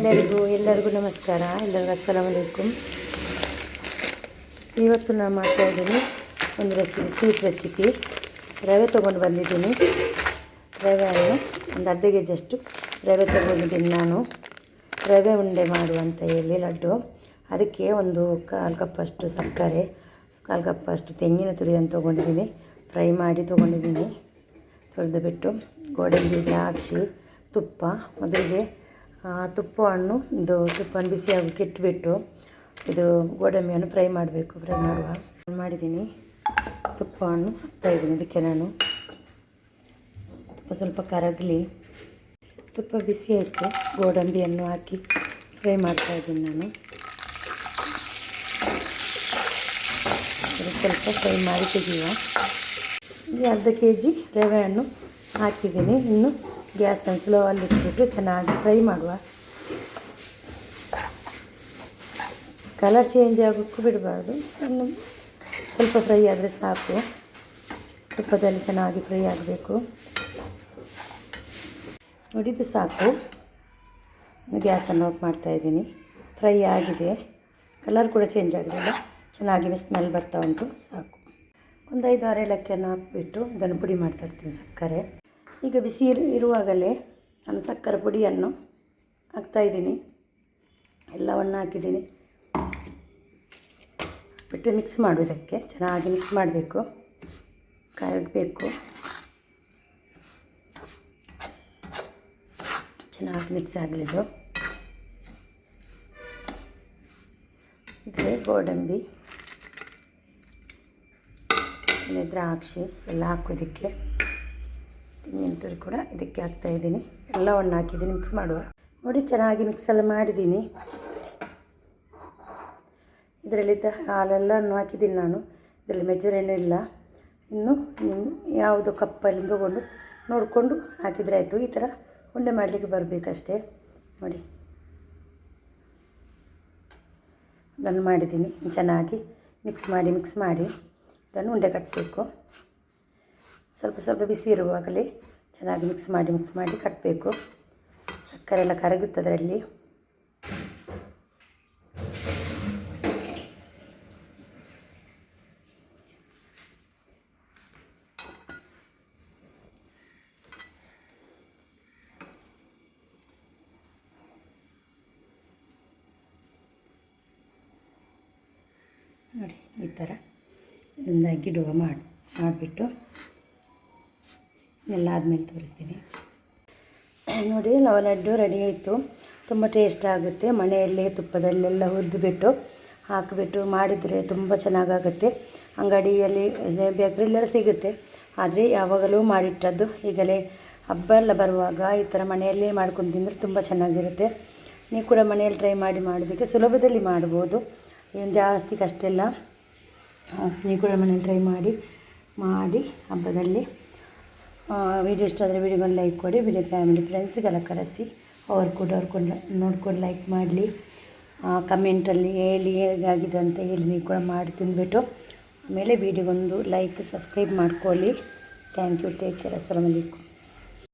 ಎಲ್ಲರಿಗೂ ಎಲ್ಲರಿಗೂ ನಮಸ್ಕಾರ. ಎಲ್ಲರಿಗೂ ಅಸ್ಸಲಾಮ್ ಅಲೈಕುಮ್. ಇವತ್ತು ನಾನು ಮಾಡ್ತಾ ಇದ್ದೀನಿ ಒಂದು ರೆಸಿಪಿ ಸ್ವೀಟ್ ರೆಸಿಪಿ ರವೆ ತೊಗೊಂಡು ಬಂದಿದ್ದೀನಿ. ರವೆಯನ್ನು ಒಂದು ಅರ್ಧ ಕೆ ಜಿಯಷ್ಟು ರವೆ ತೊಗೊಂಡಿದ್ದೀನಿ ನಾನು. ರವೆ ಉಂಡೆ ಮಾಡುವಂತ ಹೇಳಿ ಲಡ್ಡು. ಅದಕ್ಕೆ ಒಂದು ಕಾಲು ಕಪ್ಪಷ್ಟು ಸಕ್ಕರೆ, ಕಾಲು ಕಪ್ಪಷ್ಟು ತೆಂಗಿನ ತುರಿಯನ್ನು ತೊಗೊಂಡಿದ್ದೀನಿ. ಫ್ರೈ ಮಾಡಿ ತೊಗೊಂಡಿದ್ದೀನಿ. ತುರಿದು ಬಿಟ್ಟು, ಗೋಡಂಬಿ, ದ್ರಾಕ್ಷಿ, ತುಪ್ಪ ಮೊದಲಿಗೆ ಆ, ಹಣ್ಣು ಇದು ತುಪ್ಪ ಬಿಸಿ ಆಗೋಕ್ಕೆ ಇದು ಗೋಡಂಬಿಯನ್ನು ಫ್ರೈ ಮಾಡಬೇಕು ಫ್ರೈ ಮಾಡುವ. ಮಾಡಿದ್ದೀನಿ. ಹಣ್ಣು ಹಾಕ್ತಾ ಇದ್ದೀನಿ ಇದಕ್ಕೆ ನಾನು. ತುಪ್ಪ ಸ್ವಲ್ಪ ಕರಗಲಿ. ತುಪ್ಪ ಬಿಸಿ ಆಯಿತು. ಗೋಡಂಬಿಯನ್ನು ಹಾಕಿ ಫ್ರೈ ಮಾಡ್ತಾ ಇದ್ದೀನಿ ನಾನು. ಸ್ವಲ್ಪ ಫ್ರೈ ಮಾಡಿ ತೆಗೆಯುವ. ಅರ್ಧ ಕೆ ಜಿ ಹಣ್ಣು ಹಾಕಿದ್ದೀನಿ. ಇನ್ನು ಗ್ಯಾಸನ್ನು ಸ್ಲೋವಲ್ಲಿ ಇಟ್ಬಿಟ್ಟು ಚೆನ್ನಾಗಿ ಫ್ರೈ ಮಾಡುವ. ಕಲರ್ ಚೇಂಜ್ ಆಗೋಕ್ಕೂ ಬಿಡಬಾರ್ದು. ಸ್ವಲ್ಪ ಫ್ರೈ ಆದರೆ ಸಾಕು. ತುಪ್ಪದಲ್ಲಿ ಚೆನ್ನಾಗಿ ಫ್ರೈ ಆಗಬೇಕು. ನೋಡಿದ್ದು ಸಾಕು. ಗ್ಯಾಸನ್ನು ಆಫ್ ಮಾಡ್ತಾಯಿದ್ದೀನಿ ಫ್ರೈ ಆಗಿದೆ. ಕಲರ್ ಕೂಡ ಚೇಂಜ್ ಆಗಿದೆಲ್ಲ ಚೆನ್ನಾಗಿ ಸ್ಮೆಲ್ ಬರ್ತಾ ಉಂಟು. ಸಾಕು. ಒಂದು ಐದು ಆರು ಏಲಕ್ಕಿಯನ್ನು ಹಾಕಿಬಿಟ್ಟು ಇದನ್ನು ಪುಡಿ ಮಾಡ್ತಾ ಇರ್ತೀನಿ ಸಕ್ಕರೆ. ಈಗ ಬಿಸಿ ಇರು ಇರುವಾಗಲೇ ನಾನು ಸಕ್ಕರೆ ಪುಡಿಯನ್ನು ಹಾಕ್ತಾಯಿದ್ದೀನಿ ಎಲ್ಲವನ್ನು ಹಾಕಿದ್ದೀನಿ. ಬಿಟ್ಟು ಮಿಕ್ಸ್ ಮಾಡುವುದಕ್ಕೆ ಚೆನ್ನಾಗಿ ಮಿಕ್ಸ್ ಮಾಡಬೇಕು. ಕರಗಬೇಕು ಚೆನ್ನಾಗಿ ಮಿಕ್ಸ್ ಆಗಲಿದ್ದು ಇದೇ. ಗೋಡಂಬಿ ದ್ರಾಕ್ಷಿ ಎಲ್ಲ ಹಾಕೋದಕ್ಕೆ ತೆಂಗಿನ ಕೂಡ ಇದಕ್ಕೆ ಹಾಕ್ತಾಯಿದ್ದೀನಿ ಎಲ್ಲವನ್ನು ಹಾಕಿದ್ದೀನಿ ಮಿಕ್ಸ್ ಮಾಡುವ. ನೋಡಿ, ಚೆನ್ನಾಗಿ ಮಿಕ್ಸೆಲ್ಲ ಮಾಡಿದ್ದೀನಿ. ಇದರಲ್ಲಿದ್ದ ಹಾಲೆಲ್ಲವನ್ನು ಹಾಕಿದ್ದೀನಿ ನಾನು. ಇದರಲ್ಲಿ ಮೆಜರೇನೂ ಇಲ್ಲ. ಇನ್ನು ಯಾವುದು ಕಪ್ಪಲ್ಲಿ ತಗೊಂಡು ನೋಡಿಕೊಂಡು ಹಾಕಿದರೆ ಆಯಿತು. ಈ ಥರ ಉಂಡೆ ಮಾಡಲಿಕ್ಕೆ ಬರಬೇಕಷ್ಟೇ. ನೋಡಿ. ಅದನ್ನು ಮಾಡಿದ್ದೀನಿ. ಚೆನ್ನಾಗಿ ಮಿಕ್ಸ್ ಮಾಡಿ ಮಿಕ್ಸ್ ಮಾಡಿ. ಅದನ್ನು ಉಂಡೆ ಕಟ್ಟಬೇಕು ಸ್ವಲ್ಪ ಸ್ವಲ್ಪ ಬಿಸಿ ಇರುವಾಗಲೇ ಚೆನ್ನಾಗಿ ಮಿಕ್ಸ್ ಮಾಡಿ ಮಿಕ್ಸ್ ಮಾಡಿ ಕಟ್ಟಬೇಕು ಸಕ್ಕರೆ ಎಲ್ಲ ಕರಗುತ್ತೆ ಅದರಲ್ಲಿ. ನೋಡಿ ಈ ಥರ ಒಂದಾಗಿ ಗಿಡುವ ಮಾಡಿ, ಮಾಡಿಬಿಟ್ಟು ಎಲ್ಲ ಆದಮೇಲೆ ತೋರಿಸ್ತೀನಿ. ನೋಡಿ ನಾವು ಲಡ್ಡು ರೆಡಿ ಆಯಿತು. ತುಂಬ ಟೇಸ್ಟ್ ಆಗುತ್ತೆ. ಮನೆಯಲ್ಲೇ, ತುಪ್ಪದಲ್ಲೆಲ್ಲ ಹುರಿದುಬಿಟ್ಟು ಹಾಕಿಬಿಟ್ಟು ಮಾಡಿದರೆ ತುಂಬ ಚೆನ್ನಾಗಾಗುತ್ತೆ. ಅಂಗಡಿಯಲ್ಲಿ ಬೇಕರಿಲ್ಲ ಸಿಗುತ್ತೆ. ಆದರೆ ಯಾವಾಗಲೂ ಮಾಡಿಟ್ಟದ್ದು ಈಗಲೇ ಹಬ್ಬ ಎಲ್ಲ ಬರುವಾಗ ಈ ಥರ ಮನೆಯಲ್ಲೇ ಮಾಡ್ಕೊಂಡು ತಿಂದರೆ ತುಂಬ ಚೆನ್ನಾಗಿರುತ್ತೆ. ನೀವು ಕೂಡ ಮನೆಯಲ್ಲಿ ಟ್ರೈ ಮಾಡಿ ಮಾಡೋದಕ್ಕೆ ಸುಲಭದಲ್ಲಿ ಮಾಡ್ಬೋದು. ಏನು ಜಾಸ್ತಿ ಕಷ್ಟ ಇಲ್ಲ. ನೀವು ಕೂಡ ಮನೇಲಿ ಟ್ರೈ ಮಾಡಿ ಮಾಡಿ ಹಬ್ಬದಲ್ಲಿ. ವಿಡಿಯೋ ಇಷ್ಟ ಆದರೆ ವಿಡಿಯೋಗೊಂದು ಲೈಕ್ ಕೊಡಿ ವಿಡಿಯೋ ಫ್ಯಾಮಿಲಿ ಫ್ರೆಂಡ್ಸ್ಗೆಲ್ಲ ಕರೆಸಿ. ಅವ್ರು ಕೂಡ ಅವ್ರು ಕೂಡ ನೋಡ್ಕೊಂಡು ಲೈಕ್ ಮಾಡಲಿ. ಕಮೆಂಟಲ್ಲಿ ಹೇಳಿ ಹೇಗಾಗಿದೆ ಅಂತ ಹೇಳಿ ನೀವು ಕೂಡ ಮಾಡಿ ತಿಂದ್ಬಿಟ್ಟು. ಆಮೇಲೆ ವಿಡಿಯೋಗೊಂದು ಲೈಕ್ ಸಬ್ಸ್ಕ್ರೈಬ್ ಮಾಡ್ಕೊಳ್ಳಿ. ಥ್ಯಾಂಕ್ ಯು ಟೇಕ್ ಕೇರ್ ಅಸ್ಸಲಾಮ್ ಅಲೈಕುಮ್